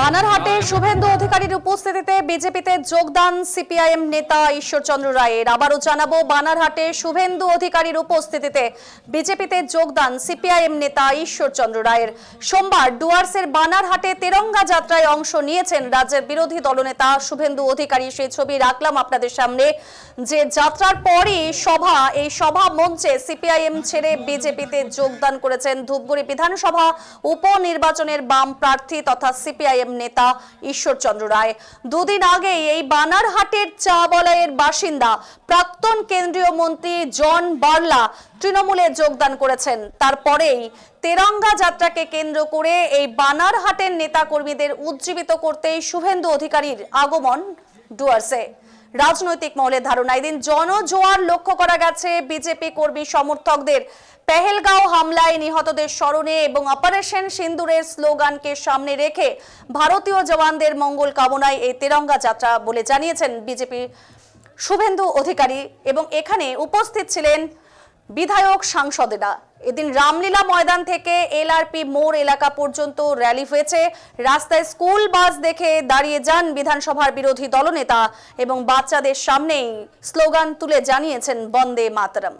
বানারহাটে শুভেন্দু অধিকারীর উপস্থিতিতে বিজেপিতে যোগদান সিপিআইএম নেতা ঈশ্বরচন্দ্র রায়ের। আবারও জানাব, বানারহাটে শুভেন্দু অধিকারীর উপস্থিতিতে বিজেপিতে যোগদান সিপিআইএম নেতা ঈশ্বরচন্দ্র রায়ের। সোমবার ডুয়ার্সের বানারহাটে তেরঙ্গা যাত্রায় অংশ নিয়েছেন রাজ্যের বিরোধী দলনেতা শুভেন্দু অধিকারী। সেই ছবি রাখলাম আপনাদের সামনে। যে যাত্রার পরই সভা, এই সভা মঞ্চে সিপিআইএম ছেড়ে বিজেপিতে যোগদান করেছেন ধূপগুড়ি বিধানসভা উপনির্বাচনের বাম প্রার্থী তথা সিপিআইএম নেতা ঈশ্বরচন্দ্র রায়। দুদিন আগে এই বানারহাটের চা বাসিন্দা, প্রাক্তন কেন্দ্রীয় মন্ত্রী জন বার্লা তৃণমূলে যোগদান করেছেন। তারপরেই তেরঙ্গা যাত্রাকে কেন্দ্র করে এই বানারহাটের নেতাকর্মীদের উজ্জীবিত করতেই শুভেন্দু অধিকারীর আগমন ডুয়ার্সে। রাজনৈতিক মহলের ধারণা এদিন জনজোয়ার লক্ষ্য করা গেছে বিজেপি কর্মী সমর্থকদের। পেহেলগাঁও হামলায় নিহতদের স্মরণে এবং অপারেশন সিন্দুরের স্লোগানকে সামনে রেখে ভারতীয় জওয়ানদের মঙ্গল কামনায় এই তেরঙ্গা যাত্রা বলে জানিয়েছেন বিজেপি শুভেন্দু অধিকারী এবং এখানে উপস্থিত ছিলেন বিধায়ক সাংসদেরা এদিন রামলীলা ময়দান থেকে এলআরপি মোড় এলাকা পর্যন্ত র্যালি হয়েছে রাস্তায় স্কুল বাস দেখে দাঁড়িয়ে যান বিধানসভার বিরোধী দলনেতা এবং বাচ্চাদের সামনেই স্লোগান তুলে জানিয়েছেন বন্দে মাতরম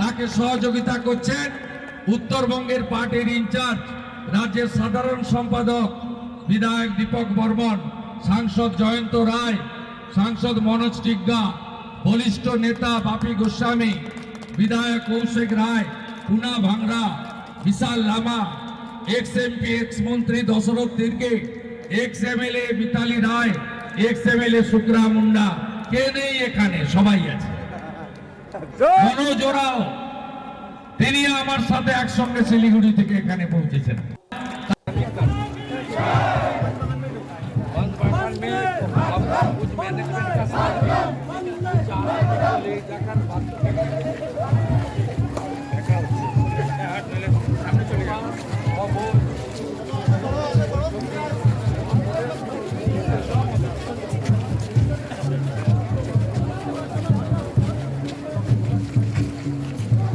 তাকে সহযোগিতা করছেন উত্তরবঙ্গের পার্টির ইনচার্জ, রাজ্যের সাধারণ সম্পাদক, বিধায়ক দীপক বর্মন, সাংসদ জয়ন্ত রায়, সাংসদ মনোজ টিগ্গা, বলিষ্ঠ নেতা বাপি গোস্বামী, বিধায়ক Kaushik Roy, Puna Bhangra Bishal Lama, ex MP ex মন্ত্রী Dasharath Tirkey ex MLA Mitali Roy ex MLA Shukra Munda কে নেই এখানে সবাই আছে মনোজ তিনি আমার সাথে একসঙ্গে শিলিগুড়ি থেকে এখানে পৌঁছেছেন वन